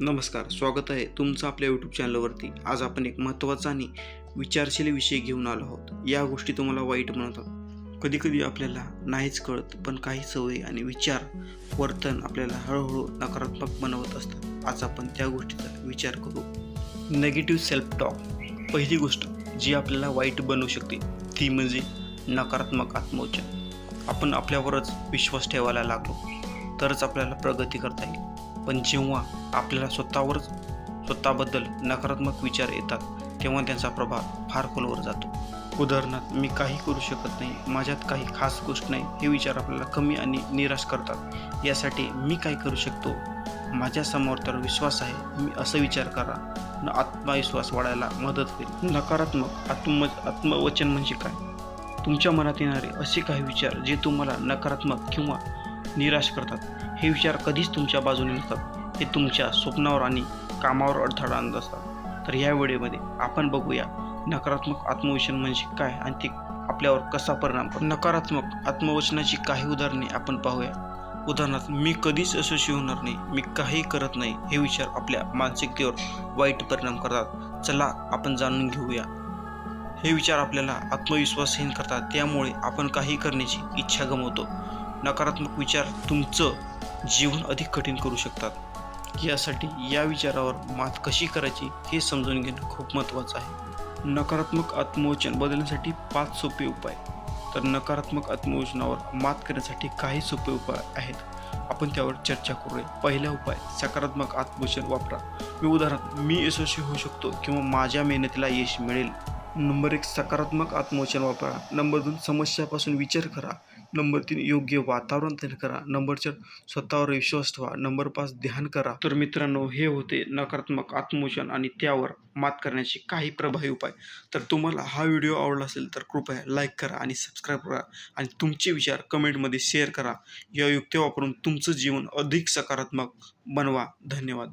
नमस्कार स्वागत आहे तुमचं आपल्या यूट्यूब चॅनलवरती आज आपण एक महत्त्वाचा आणि विचारशील विषय घेऊन आलो आहोत. या गोष्टी तुम्हाला वाईट म्हणतात कधी कधी आपल्याला नाहीच कळत पण काही सवयी आणि विचार वर्तन आपल्याला हळूहळू नकारात्मक बनवत असतात. आज आपण त्या गोष्टीचा विचार करू. नेगेटिव्ह सेल्फ टॉक पहिली गोष्ट जी आपल्याला वाईट बनवू शकते ती म्हणजे नकारात्मक आत्मोच्चार आपण आपल्यावरच विश्वास ठेवायला लागलो तरच आपल्याला प्रगती करता येईल. पण जेव्हा आपल्याला स्वतःवरच स्वतःबद्दल नकारात्मक विचार येतात तेव्हा त्यांचा प्रभाव फार खोलवर जातो. उदाहरणार्थ मी काही करू शकत नाही माझ्यात काही खास गोष्ट नाही हे विचार आपल्याला कमी आणि निराश करतात. यासाठी मी काय करू शकतो? माझ्यासमोर तर विश्वास आहे मी असं विचार करा. न आत्मविश्वास वाढायला मदत होईल. नकारात्मक आत्म आत्मवचन म्हणजे काय? तुमच्या मनात येणारे असे काही विचार जे तुम्हाला नकारात्मक किंवा निराश करतात हे विचार कधीच तुमच्या बाजूने नसतात. हे तुमच्या स्वप्नावर आणि कामावर अडथळा आणत असतात. तर ह्या व्हिडिओमध्ये आपण बघूया नकारात्मक आत्मवचन म्हणजे काय आणि ते आपल्यावर कसा परिणाम करतो नकारात्मक आत्मवचनाची काही उदाहरणे आपण पाहूया. उदाहरणार्थ मी कधीच यशस्वी होणार नाही मी काही करत नाही हे विचार आपल्या मानसिकतेवर वाईट परिणाम करतात. चला आपण जाणून घेऊया. हे विचार आपल्याला आत्मविश्वासहीन करतात त्यामुळे आपण काही करण्याची इच्छा गमावतो. नकारात्मक विचार तुमचं जीवन अधिक कठीण करू शकतात. यासाठी या विचारावर मात कशी करायची हे समजून घेणं खूप महत्त्वाचं आहे. नकारात्मक आत्मवचन बदलण्यासाठी पाच सोपे उपाय. तर नकारात्मक आत्मवचनावर मात करण्यासाठी काही सोपे उपाय आहेत. आपण त्यावर चर्चा करूया. पहिला उपाय सकारात्मक आत्मवचन वापरा. मी उदाहरण मी यशस्वी होऊ शकतो किंवा माझ्या मेहनतीला यश मिळेल. नंबर एक सकारात्मक आत्मवचन वापरा. नंबर दोन समस्यापासून विचार करा. नंबर तीन योग्य वातावरण तयार करा. नंबर चार स्वतःवर विश्वास ठेवा. नंबर पाच ध्यान करा. तर मित्रांनो हे होते नकारात्मक आत्मोचन आणि त्यावर मात करण्याचे काही प्रभावी उपाय. तर तुम्हाला हा व्हिडिओ आवडला असेल तर कृपया लाईक करा आणि सबस्क्राईब करा. आणि तुमचे विचार कमेंटमध्ये शेअर करा. या युक्त्या वापरून तुमचं जीवन अधिक सकारात्मक बनवा. धन्यवाद.